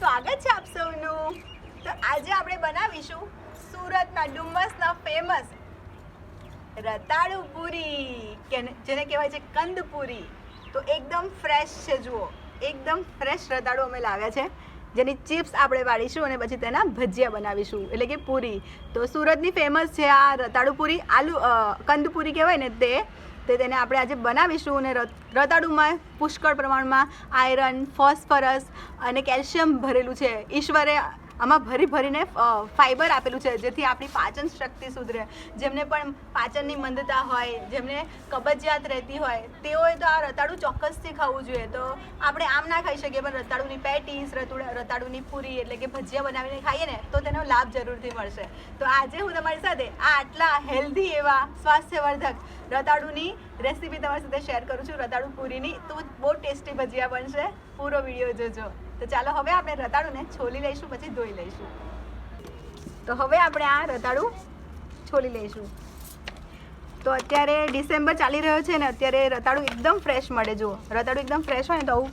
સ્વાગત છે આપ સૌનું. તો આજે આપણે બનાવીશું સુરતના ડુમ્મસના ફેમસ રતાળુ પૂરી કે- જેને કહેવાય છે કંદ પૂરી તો એકદમ ફ્રેશ છે, જુઓ. એકદમ ફ્રેશ રતાળુ અમે લાવ્યા છે. જેની ચિપ્સ આપણે વાળીશું અને પછી તેના ભજીયા બનાવીશું. એટલે કે પૂરી. તો સુરતની ફેમસ છે આ રતાળુ પૂરી આલુ કંદપૂરી કંદ કહેવાય ને તે. તે તેને આપણે આજે બનાવીશું અને રત- રતાળુમાં, પુષ્કળ પ્રમાણમાં આયરન ફોસ્ફરસ અને કેલ્શિયમ ભરેલું છે. ઈશ્વરે આમાં ભરી ભરીને ફાઈબર આપેલું છે, જેથી આપણી પાચન શક્તિ સુધરે. જેમને પણ પાચનની મંદતા હોય, જેમને કબજિયાત રહેતી હોય, તેઓએ તો આ રતાળું ચોક્કસથી ખાવું જોઈએ. તો આપણે આમ ના ખાઈ શકીએ, પણ રતાળુની પેટીસ રતુડા રતાળુની પૂરી એટલે કે ભજીયા બનાવીને ખાઈએ ને, તો તેનો લાભ જરૂરથી મળશે. તો આજે હું તમારી સાથે આ આટલા હેલ્ધી એવા સ્વાસ્થ્યવર્ધક રતાળુની રેસીપી તમારી સાથે શેર કરું છું. રતાળુ પૂરીની તો બહુ ટેસ્ટી ભજીયા બનશે. પૂરો વીડિયો જોજો. તો ચાલો હવે આપણે રતાળુને છોલી લઈશું, પછી ધોઈ લઈશું. તો હવે આપણે આ રતાળું છોલી લઈશું. તો અત્યારે ડિસેમ્બર ચાલી રહ્યો છે ને, અત્યારે રતાળું એકદમ ફ્રેશ મળે, જુઓ. રતાળું એકદમ ફ્રેશ હોય ને તો આવું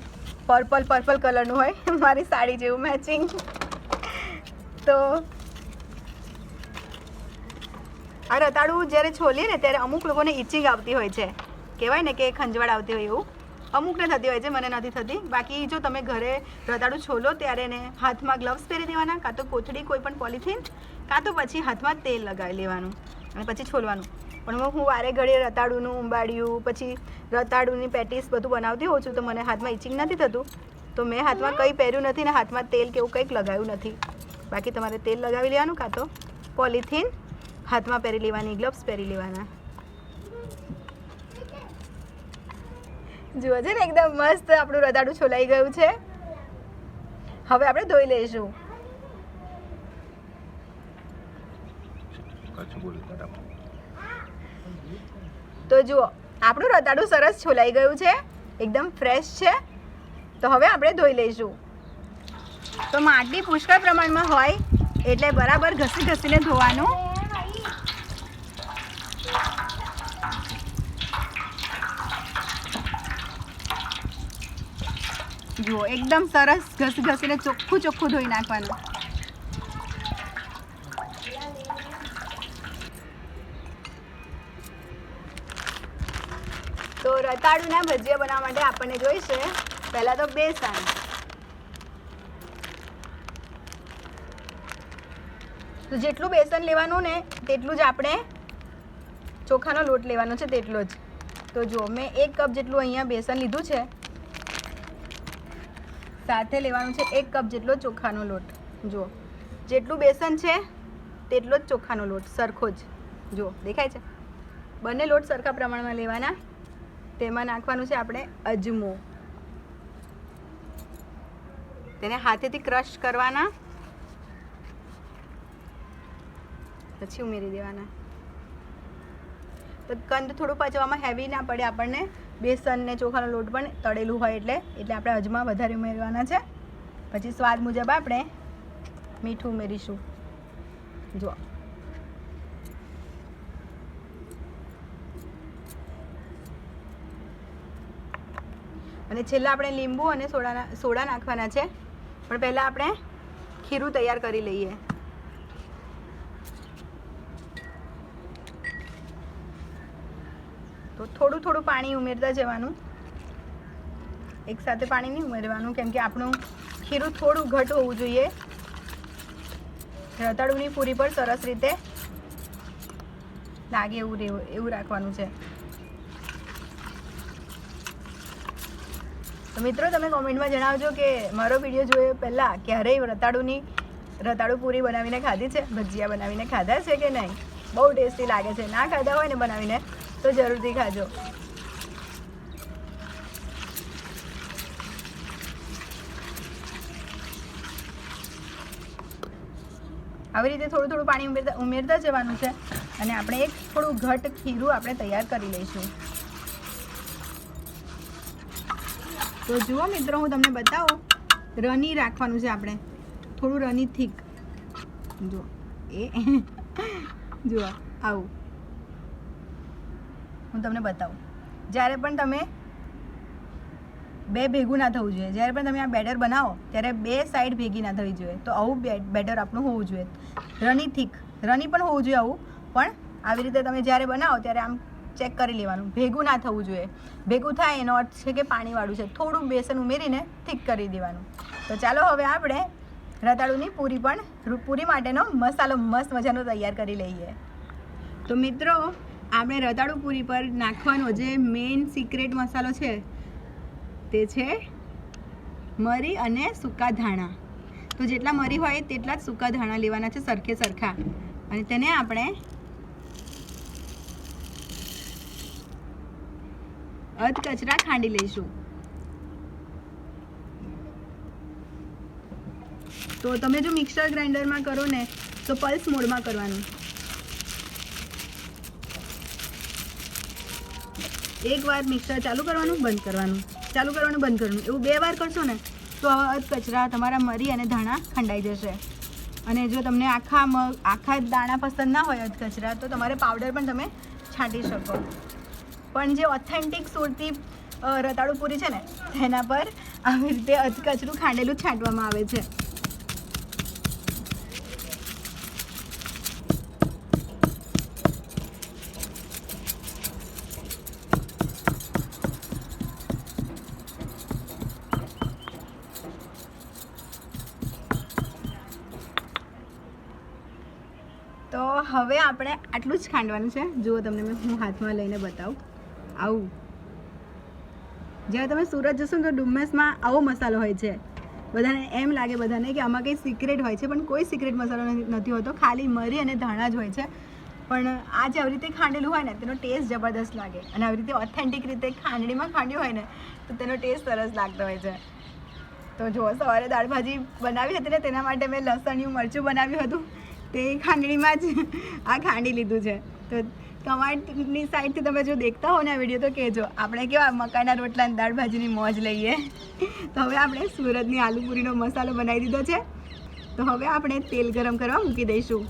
પર્પલ પર્પલ કલરનું હોય. મારી સાડી જેવું મેચિંગ તો આ રતાળું જ્યારે છોલીએ ને, ત્યારે અમુક લોકોને ઇચિંગ આવતી હોય છે. કહેવાય ને કે ખંજવાળ આવતી હોય એવું. અમુકને થતી હોય છે, મને નથી થતી. બાકી જો તમે ઘરે રતાડું છોલો, ત્યારે એને હાથમાં ગ્લવ્સ પહેરી દેવાના, કાં તો કોથળી, કોઈ પણ પોલિથીન કાં તો પછી હાથમાં તેલ લગાવી લેવાનું અને પછી છોલવાનું. પણ હું વારે ઘડીએ રતાળુનું ઉંબાડિયું, પછી રતાળુની પેટીસ બધું બનાવતી હોઉં છું, તો મને હાથમાં ઇચિંગ નથી થતું. તો મેં હાથમાં કંઈ પહેર્યું નથી ને હાથમાં તેલ કે એવું કંઈક લગાવ્યું નથી. બાકી તમારે તેલ લગાવી લેવાનું, કાં તો પોલિથીન હાથમાં પહેરી લેવાની ગ્લવ્સ પહેરી લેવાના. જુઓ છે ને એકદમ મસ્ત આપણું રતાડું છોલાઈ ગયું છે. હવે આપણે ધોઈ લઈશું. તો જુઓ આપણું રતાડું સરસ છોલાઈ ગયું છે એકદમ ફ્રેશ છે. તો હવે આપણે ધોઈ લઈશું. તો માટી પુષ્કળ પ્રમાણમાં હોય એટલે બરાબર ઘસી ઘસીને ધોવાનું. જુઓ એકદમ સરસ ઘસી ઘસીને ચોખ્ખું ચોખ્ખું ધોઈ નાખવાનું. તો રતાળુના ભજીયા બનાવવા માટે આપણને જોઈશે પહેલાં તો બેસન. તો જેટલું બેસન લેવાનું ને તેટલું જ આપણે ચોખાનો લોટ લેવાનો છે, તેટલો જ. તો જો, મેં એક કપ જેટલું અહીંયા બેસન લીધું છે. સાથે લેવાનું છે એક કપ જેટલો ચોખાનો લોટ. જુઓ. જેટલું બેસન છે, તેટલો જ ચોખાનો લોટ, સરખો જ. જો દેખાય છે? બંને લોટ સરખા પ્રમાણમાં લેવાના. તેમાં નાખવાનું છે આપણે અજમો. તેને હાથેથી ક્રશ કરવાના. પછી ઉમેરી દેવાના. તો કંદ થોડું પચવામાં હેવી ના પડે આપણને. બેસન ને ચોખાનો લોટ પણ તળેલું હોય એટલે એટલે આપણે અજમા વધારે ઉમેરવાના છે. પછી સ્વાદ મુજબ આપણે મીઠું ઉમેરીશું. જો અને છેલ્લા આપણે લીંબુ અને સોડાના, સોડા નાખવાના છે. પણ પહેલાં આપણે ખીરું તૈયાર કરી લઈએ. થોડું થોડું પાણી ઉમેરતા જવાનું. એકસાથે પાણી નહીં ઉમેરવાનું, કેમ કે આપણું ખીરું થોડું ઘટ હોવું જોઈએ. રતાળુની પૂરી પર સરસ રીતે લાગે એવું રહેવું, એવું રાખવાનું છે. તો મિત્રો, તમે કોમેન્ટમાં જણાવજો કે મારો વીડિયો જોયો પહેલાં ક્યારેય રતાળુની, રતાળુ પૂરી બનાવીને ખાધી છે? ભજીયા બનાવીને ખાધા છે કે નહીં? બહુ ટેસ્ટી લાગે છે. ના ખાધા હોય ને બનાવીને તો જરૂરથી ખાજો. આવી રીતે થોડું થોડું પાણી ઉમેરતા ઉમેરતા જવાનું છે અને આપણે એક થોડું ઘટ ખીરું આપણે તૈયાર કરી લઈશું. તો જુઓ મિત્રો, હું તમને બતાવું. રની રાખવાનું છે આપણે. થોડું રની થીક. જુઓ. એ જુઓ, આવું. હું તમને બતાવું. જ્યારે પણ તમે બે ભેગું ના થવું જોઈએ, જ્યારે પણ તમે આ બેટર બનાવો, ત્યારે બે સાઈડ ભેગી ના થવી જોઈએ. તો આવું બેટર આપણું હોવું જોઈએ. રની થીક રની પણ હોવું જોઈએ આવું, પણ આવી રીતે તમે જ્યારે બનાવો, ત્યારે આમ ચેક કરી લેવાનું. ભેગું ના થવું જોઈએ. ભેગું થાય એનો અર્થ છે કે પાણીવાળું છે. થોડું બેસન ઉમેરીને થીક કરી દેવાનું. તો ચાલો હવે આપણે રતાળુની પૂરી પણ, પૂરી માટેનો મસાલો, મસ્ત મજાનો તૈયાર કરી લઈએ. તો મિત્રો આપણે રતાળુ પૂરી પર નાખવાનો જે મેઇન સિક્રેટ મસાલો છે, તે છે મરી અને સૂકા ધાણા. તો જેટલા મરી હોય તેટલા જ સૂકા ધાણા લેવાના છે સરખે સરખા. અને તેને આપણે અધ કચરા ખાંડી લઈશું. તો તમે જો મિક્સર ગ્રાઇન્ડરમાં કરો ને, તો પલ્સ મોડમાં કરવાનું. એક વાર મિક્સર ચાલુ કરવાનું, બંધ કરવાનું. ચાલુ કરવાનું, બંધ કરવાનું. એવું બે વાર કરશો ને, તો કચરા તમારા મરી અને ધાણા ખંડાઈ જશે. અને જો તમને આખા મગ આખા દાણા પસંદ ના હોય કચરા, તો તમારે પાવડર પણ તમે છાંટી શકો. પણ જે ઓથેન્ટિક સુરતી રતાળુ પૂરી છે ને, તેના પર આવી રીતે અધકચરું ખાંડેલું છાંટવામાં આવે છે તો હવે આપણે આટલું જ ખાંડવાનું છે. જુઓ તમને મેં હું હાથમાં લઈને બતાવું. આવું. જ્યારે તમે સુરત જશો ને તો ડુમ્મસમાં આવો મસાલો હોય છે. બધાને એમ લાગે બધાને કે આમાં કંઈ સિક્રેટ હોય છે, પણ કોઈ સિક્રેટ મસાલો નથી હોતો. ખાલી મરી અને ધાણા જ હોય છે. પણ આ જે આવી રીતે ખાંડેલું હોય ને, તેનો ટેસ્ટ જબરદસ્ત લાગે. અને આવી રીતે ઓથેન્ટિક રીતે ખાંડણીમાં ખાંડ્યું હોય ને, તો તેનો ટેસ્ટ સરસ લાગતો હોય છે. તો જો સવારે દાળ ભાજી બનાવી હતી ને, તેના માટે મેં લસણિયું મરચું બનાવ્યું હતું. તે ખાંડણીમાં જ આ ખાંડી લીધું છે. તો તમારી સાઈડથી તમે જો દેખતા હો ને આ વીડિયો તો કહેજો, આપણે કેવા મકાઈના રોટલા અને દાળ ભાજીની મોજ લઈએ. તો હવે આપણે સુરતની આલુપૂરીનો મસાલો બનાવી દીધો છે. તો હવે આપણે તેલ ગરમ કરવા મૂકી દઈશું.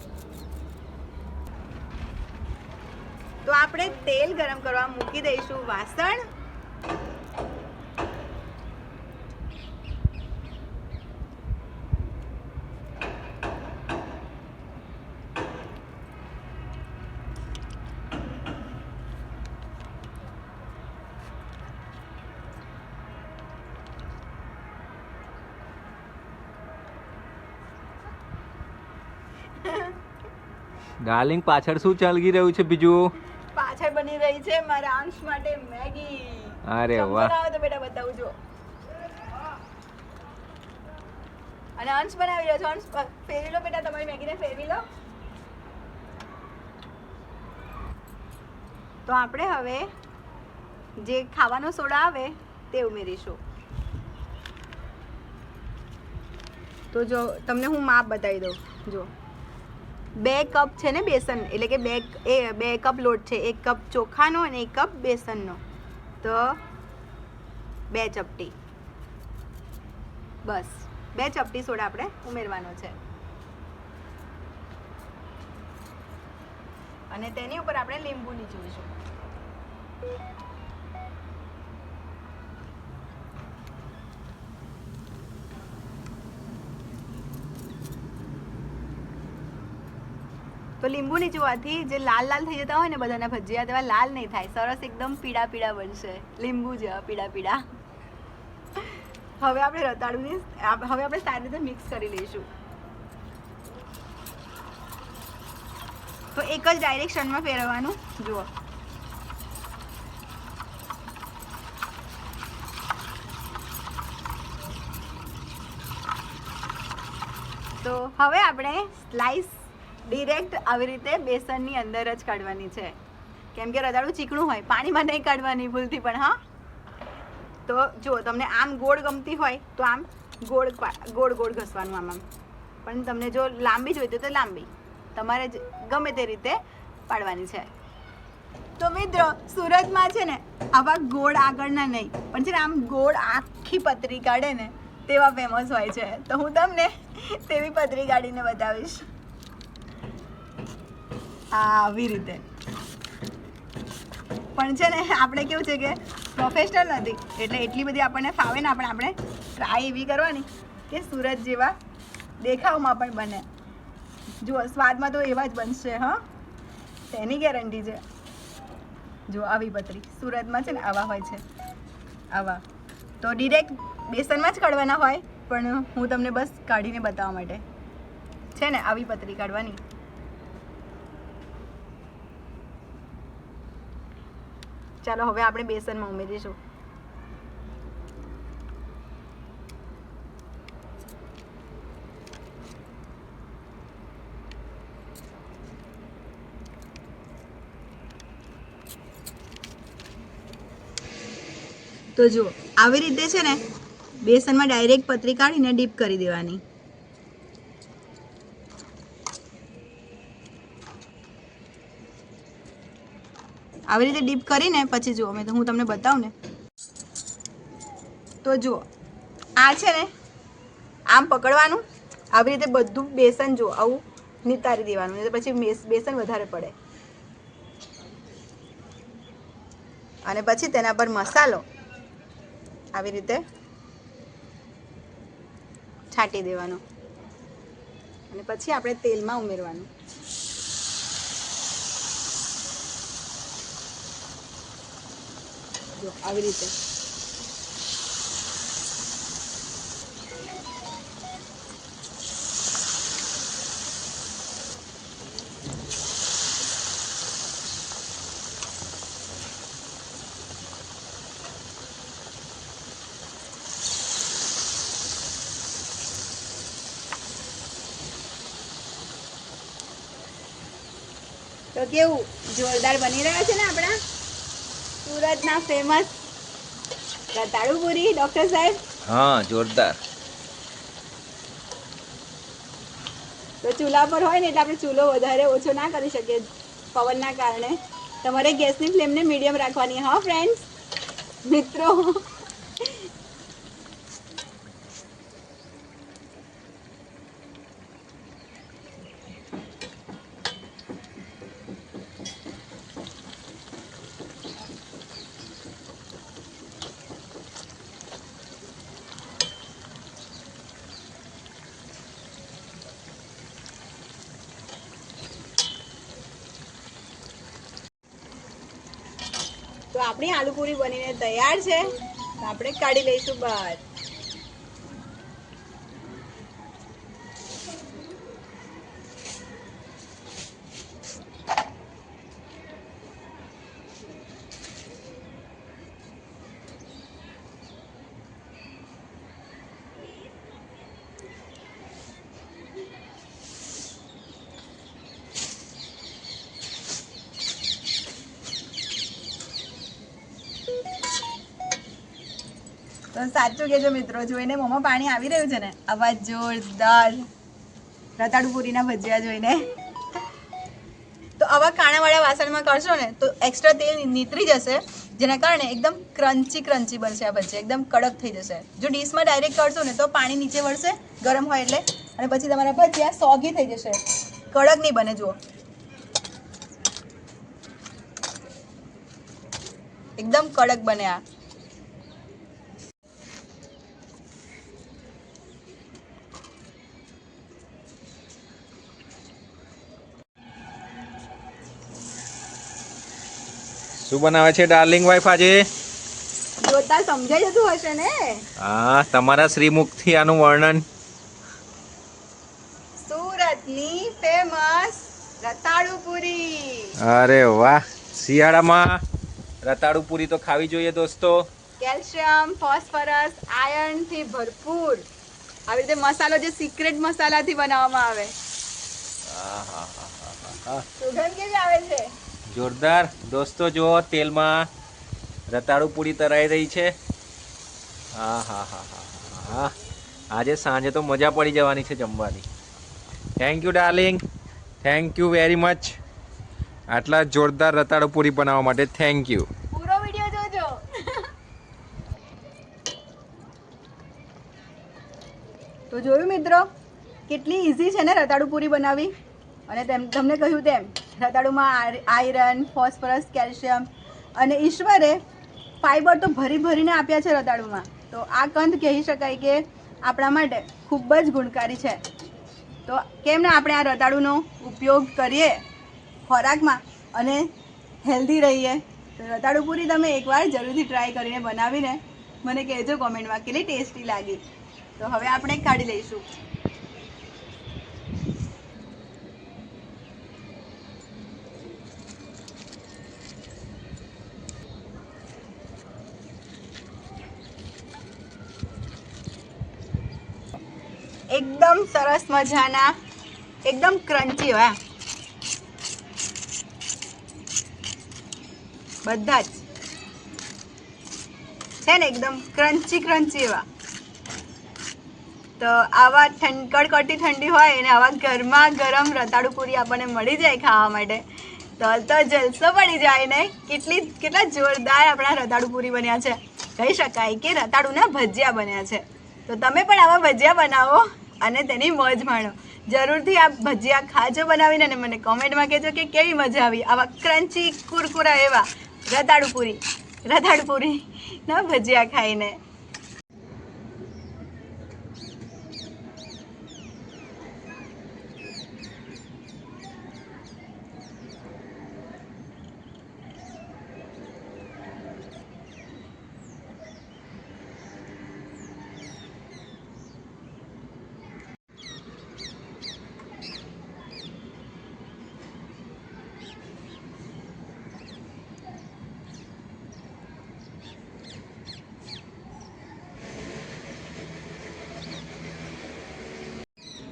તો આપણે તેલ ગરમ કરવા મૂકી દઈશું વાસણ. ડાર્લિંગ પાછળ શું ચાલી રહ્યું છે બીજું? પાછળ બની રહી છે મારા અંશ માટે મેગી. અરે વાહ. તો બેટા બતાવું જો અને અંશ બનાવી રહ્યો છો. અંશ ફેરવી લો બેટા તમારી મેગીને ફેરવી લો. તો આપણે હવે જે ખાવાનો સોડા આવે તે ઉમેરીશું. તો જો તમને હું માપ બતાવી દઉં. જો. બે કપ છે ને બેસન, એટલે કે બે એ બે કપ લોટ છે, એક કપ ચોખાનો અને એક કપ બેસનનો. તો બે ચપટી. બસ, બે ચપટી સોડા આપણે ઉમેરવાનો છે. અને તેની ઉપર આપણે લીંબુ નીચોવીશું તો લીંબુ નીચવાથી જે લાલ લાલ થઈ જતા હોય ને બધાના ભજીયા તેવા લાલ નહીં થાય. સરસ એકદમ પીળા પીળા બનશે. લીંબુ જેવા પીળા પીળા. હવે આપણે રતાળુની હવે આપણે સારી રીતે મિક્સ કરી લઈશું. તો એક જ ડાયરેક્શનમાં ફેરવવાનું. જુઓ. તો હવે આપણે સ્લાઈસ ડિરેક્ટ આવી રીતે બેસનની અંદર જ કાઢવાની છે. કેમ કે રતાળું ચીકણું હોય, પાણીમાં નહીં કાઢવાની ભૂલથી પણ, હા? તો જો તમને આમ ગોળ ગમતી હોય, તો આમ ગોળ ગોળ ગોળ ઘસવાનું આમ આમ. પણ તમને જો લાંબી જોઈતી તો લાંબી. તમારે જ ગમે તે રીતે પાડવાની છે. તો મિત્રો, સુરતમાં છે ને, આવા ગોળ આગળના નહીં, પણ છે ને આમ ગોળ આખી પતરી કાઢે ને, તેવા ફેમસ હોય છે. તો હું તમને તેવી પતરી કાઢીને બતાવીશ. આવી રીતે. પણ છે ને, આપણે કેવું છે કે પ્રોફેશનલ નથી, એટલે એટલી બધી આપણને ફાવે ને આપણે આપણે ટ્રાય એવી કરવાની કે સુરત જેવા દેખાવમાં પણ બને. જુઓ સ્વાદમાં તો એવા જ બનશે, હા? તેની ગેરંટી છે. જો, આવી પતરી. સુરતમાં છે ને, આવા હોય છે. આવા. તો ડિરેક્ટ બેસનમાં જ કાઢવાના હોય, પણ હું તમને બસ કાઢીને બતાવવા માટે. છે ને, આવી પતરી કાઢવાની. ચાલો, હવે આપણે બેસનમાં ઉમેરીશું. તો જુઓ, આવી રીતે છે ને, બેસનમાં ડાયરેક્ટ પતરી કાઢીને ડીપ કરી દેવાની. આવી રીતે ડીપ કરીને પછી જુઓ, મેં તો હું તમને બતાવું ને. તો જુઓ, આ છે ને, આમ પકડવાનું, આવી રીતે બધું બેસન જુઓ, આવું નિતારી દેવાનું પછી બેસ- બેસન વધારે પડે. અને પછી તેના પર મસાલો આવી રીતે છાંટી દેવાનો. અને પછી આપણે તેલમાં ઉમેરવાનું. જો આવી રીતે. તો કેવું? જોરદાર બની રહ્યા છે ને આપણા? સુરતના ફેમસ રતાળુપુરી ડોક્ટર સાહેબ? હા જોરદાર. તો ચૂલા પર હોય ને એટલે આપણે ચૂલો વધારે ઓછો ના કરી શકીએ પવનના કારણે. તમારે ગેસની ફ્લેમને મીડિયમ રાખવાની હા ફ્રેન્ડ્સ મિત્રો તો આપણી આલુપૂરી બનીને તૈયાર છે. આપણે કાઢી લઈશું બહાર તો સાચું કહેજો મિત્રો, જોઈને મોમાં પાણી આવી રહ્યું છે ને. અવાજ જોરદાર રતાળુ પૂરીના ભજીયા જોઈને. તો આવા કાણાવાળા વાસણમાં કરશો ને, તો એક્સ્ટ્રા તેલ નીતરી જશે, જેના કારણે એકદમ ક્રન્ચી ક્રન્ચી બનશે આ ભજીયા. એકદમ કડક થઈ જશે. જો ડીશમાં ડાયરેક્ટ કરશો ને, તો પાણી નીચે વળશે, ગરમ હોય એટલે. અને પછી તમારા ભજીયા સોગી થઈ જશે. કડક નહીં બને, જુઓ. એકદમ કડક બને આ. શું બનાવે છે ડાર્લિંગ વાઈફ આજે? જોતા સમજાઈ જતું હશે ને? હા તમારા શ્રીમુખથી આનું વર્ણન. સુરતની ફેમસ રતાળુ પૂરી. અરે વાહ શિયાળામાં રતાળુ પૂરી તો ખાવી જોઈએ દોસ્તો. કેલ્શિયમ ફોસ્ફરસ આયર્નથી ભરપૂર. આવી રીતે મસાલો જે સિક્રેટ મસાલાથી બનાવવામાં આવે. સુગંધ કેવી આવે છે? જોરદાર. દોસ્તો, જુઓ, તેલમાં રતાળુ પૂરી તરાઈ રહી છે. હા હા હા હા હા. આજે સાંજે તો મજા પડી જવાની છે જમવાની. Thank you darling thank you very much આટલા જોરદાર રતાળુ પૂરી બનાવવા માટે થેન્ક યુ પૂરો તો જોયું મિત્રો, કેટલી ઈઝી છે ને રતાળુ પૂરી બનાવવી? અને તેમ, તમને કહ્યું તેમ. રતાળુમાં આયરન, ફોસ્ફરસ, કેલ્શિયમ અને ઈશ્વરે ફાઈબર તો ભરી ભરીને આપ્યા છે રતાળુમાં. તો આ કંદ કહી શકાય કે આપણા માટે ખૂબ જ ગુણકારી છે. તો કેમ ને આપણે આ રતાળુનો ઉપયોગ કરીએ ખોરાકમાં અને હેલ્ધી રહીએ? તો રતાળુ પૂરી તમે એકવાર જરૂરથી ટ્રાય કરીને બનાવીને મને કહેજો કોમેન્ટમાં, કેટલી ટેસ્ટી લાગી. તો હવે આપણે કાઢી લઈશું. એકદમ સરસ મજાના. એકદમ ક્રન્ચી હોય બધા જ. છે ને એકદમ ક્રન્ચી ક્રન્ચી એવા. તો આવા ઠંડ, કડકડતી ઠંડી હોય અને આવા ઘરમાં ગરમ રતાળુ પૂરી આપણને મળી જાય ખાવા માટે. તો તો જલસો પડી જાય ને. કેટલી, કેટલા જોરદાર આપણા રતાળુ પૂરી બન્યા છે. કહી શકાય કે રતાળુના ભજીયા બન્યા છે. તો તમે પણ આવા ભજીયા બનાવો. અને તેની મોજ માણો. જરૂરથી આ ભજીયા ખાજો બનાવીને અને મને કોમેન્ટમાં કહેજો કે કેવી મજા આવી. આવા ક્રન્ચી કુરકુરા એવા. રતાળુ પૂરી. રતાળુ પૂરી. ના ભજીયા ખાઈને.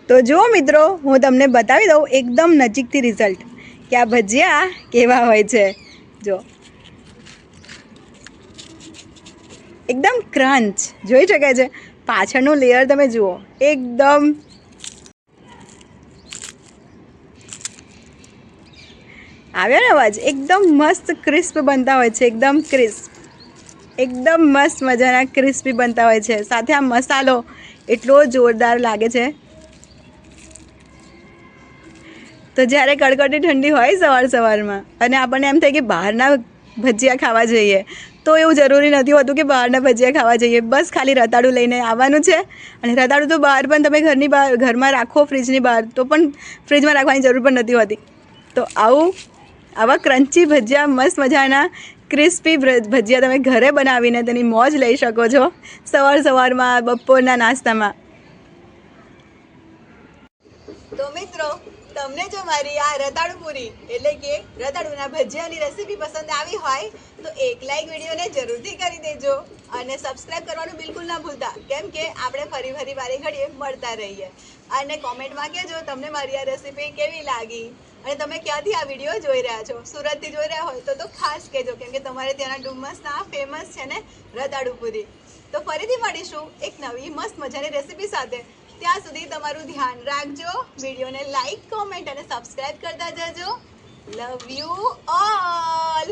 તો જુઓ મિત્રો, હું તમને બતાવી દઉં એકદમ નજીકથી રિઝલ્ટ કે આ ભજીયા કેવા હોય છે. જો એકદમ ક્રંચ જોઈ શકાય છે? પાછળનું લેયર તમે જુઓ. એકદમ આવ્યો ને અવાજ? એકદમ મસ્ત ક્રિસ્પ બનતા હોય છે, એકદમ ક્રિસ્પ એકદમ મસ્ત મજાના ક્રિસ્પી બનતા હોય છે. સાથે આ મસાલો એટલો જોરદાર લાગે છે. તો જ્યારે કડકડતી ઠંડી હોય સવાર સવારમાં, અને આપણને એમ થાય કે બહારના ભજીયા ખાવા જઈએ, તો એવું જરૂરી નથી હોતું કે બહારના ભજીયા ખાવા જઈએ. બસ ખાલી રતાળું લઈને આવવાનું છે, અને રતાળું તો બહાર પણ તમે ઘરની બહાર, ઘરમાં રાખો ફ્રીજની બહાર, તો પણ ફ્રીજમાં રાખવાની જરૂર પણ નથી હોતી. તો આવું, આવા ક્રન્ચી ભજીયા, મસ્ત મજાના, ક્રિસ્પી ભજીયા તમે ઘરે બનાવીને તેની મોજ લઈ શકો છો, સવાર સવારમાં, બપોરના નાસ્તામાં. તો મિત્રો તમને જો મારી આ રતાળુ પૂરી, એટલે કે રતાળુના ભજીયાની રેસીપી પસંદ આવી હોય, તો એક લાઈક વિડીયોને જરૂરથી કરી દેજો અને સબસ્ક્રાઇબ કરવાનું બિલકુલ ના ભૂલતા, કેમ કે આપણે ફરી ફરી વારે ઘડીએ મળતા રહીએ. અને કોમેન્ટમાં કહેજો તમને મારી આ રેસીપી કેવી લાગી, અને તમે ક્યાંથી આ વીડિયો જોઈ રહ્યા છો? સુરતથી જોઈ રહ્યા હોય તો તો ખાસ કહેજો, કેમ કે તમારે ત્યાંના ડુમસના ફેમસ છે ને રતાળુ પૂરી. તો ફરીથી મળીશું એક નવી મસ્ત મજાની રેસીપી સાથે. ત્યાં સુધી તમારું ધ્યાન રાખજો, વિડીયોને લાઈક કોમેન્ટ અને સબસ્ક્રાઈબ કરતા જજો. Love you all